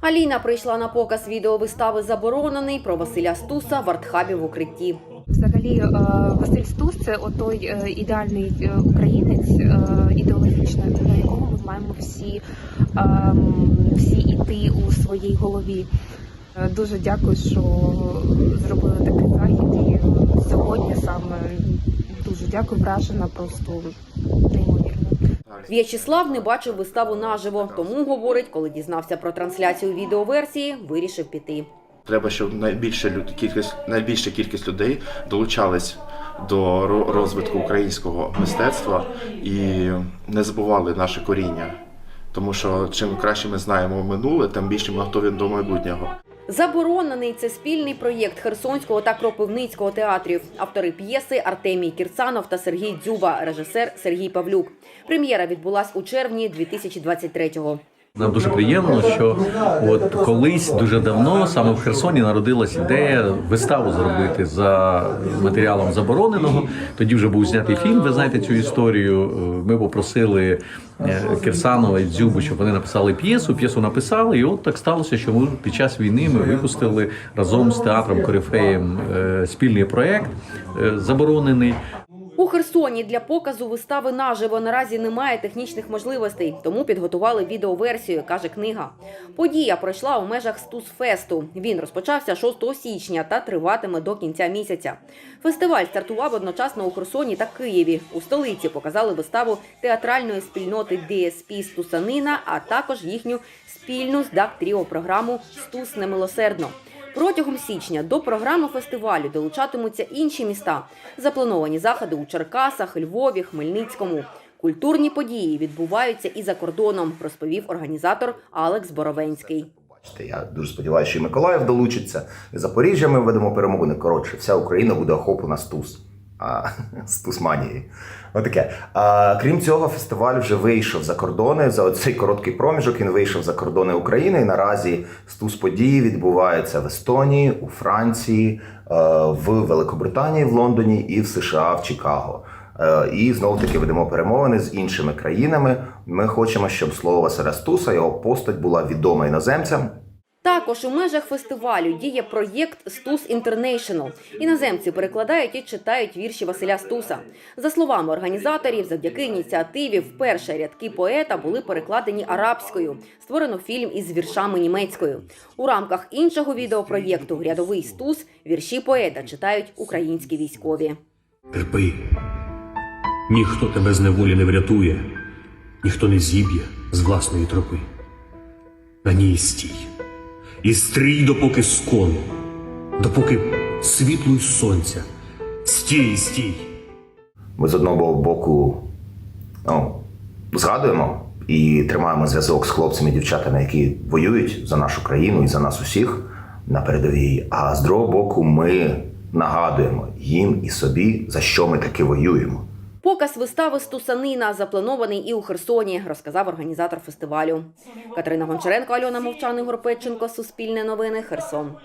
Аліна прийшла на показ відеовистави Заборонений про Василя Стуса в артхабі в укритті. Взагалі, е, Василь Стус це отой е, ідеальний е, українець ідеологічно, на якому ми маємо всі, ем, всі іти у своїй голові. Дуже дякую, що зробили такий захід. І сьогодні саме дуже дякую, вражена, просто неймовірно. В'ячеслав не бачив виставу наживо, тому говорить, коли дізнався про трансляцію відеоверсії, вирішив піти. Треба, щоб найбільша кількість, найбільша кількість людей долучались до розвитку українського мистецтва і не забували наше коріння. Тому що чим краще ми знаємо минуле, тим більше ми готові до майбутнього. Заборонений це спільний проєкт Херсонського та Кропивницького театрів. Автори п'єси Артемій Кірцанов та Сергій Дзюба, режисер Сергій Павлюк. Прем'єра відбулась у червні 2023-го. Нам дуже приємно, що от колись дуже давно саме в Херсоні народилась ідея виставу зробити за матеріалом забороненого. Тоді вже був знятий фільм. Ви знаєте цю історію. Ми попросили е, Кирсанова і Дзюбу, щоб вони написали п'єсу. П'єсу написали, і от так сталося, що ми під час війни ми випустили разом з театром Корифеєм е, спільний проект е, заборонений. У Херсоні для показу вистави наживо наразі немає технічних можливостей, тому підготували відеоверсію, каже книга. Подія пройшла у межах Стусфесту. Він розпочався 6 січня та триватиме до кінця місяця. Фестиваль стартував одночасно у Херсоні та Києві. У столиці показали виставу театральної спільноти DSP Стусанина, а також їхню спільну з ДАК Тріо програму Стус немилосердно. Протягом січня до програми фестивалю долучатимуться інші міста. Заплановані заходи у Черкасах, Львові, Хмельницькому. Культурні події відбуваються і за кордоном, розповів організатор Алекс Боровенський. Я дуже сподіваюся, що і Миколаїв долучиться. Запоріжжя ми ведемо перемогу. Не коротше, вся Україна буде охоплена стус. А, стус манією. Отаке. А, крім цього, фестиваль вже вийшов за кордони. За цей короткий проміжок він вийшов за кордони України. І наразі стус події відбуваються в Естонії, у Франції, е, в Великобританії, в Лондоні і в США в Чикаго. Е, І знову таки ведемо перемовини з іншими країнами. Ми хочемо, щоб слово Василя Стуса, його постать була відома іноземцям. Також у межах фестивалю діє проєкт Стус Інтернейшнл. Іноземці перекладають і читають вірші Василя Стуса. За словами організаторів, завдяки ініціативі вперше рядки поета були перекладені арабською. Створено фільм із віршами німецькою. У рамках іншого відеопроєкту Рядовий Стус вірші поета читають українські військові. Терпи. Ніхто тебе з неволі не врятує, ніхто не зіб'є з власної тропи. На ній стій. І стрій, допоки скону, допоки світло й сонця. Стій, стій. Ми з одного боку ну, згадуємо і тримаємо зв'язок з хлопцями і дівчатами, які воюють за нашу країну і за нас усіх на передовій. А з другого боку, ми нагадуємо їм і собі, за що ми таки воюємо. Показ вистави Стусанина запланований і у Херсоні, розказав організатор фестивалю. Катерина Гончаренко, Альона Мовчан, Ігор Петченко, Суспільне новини, Херсон.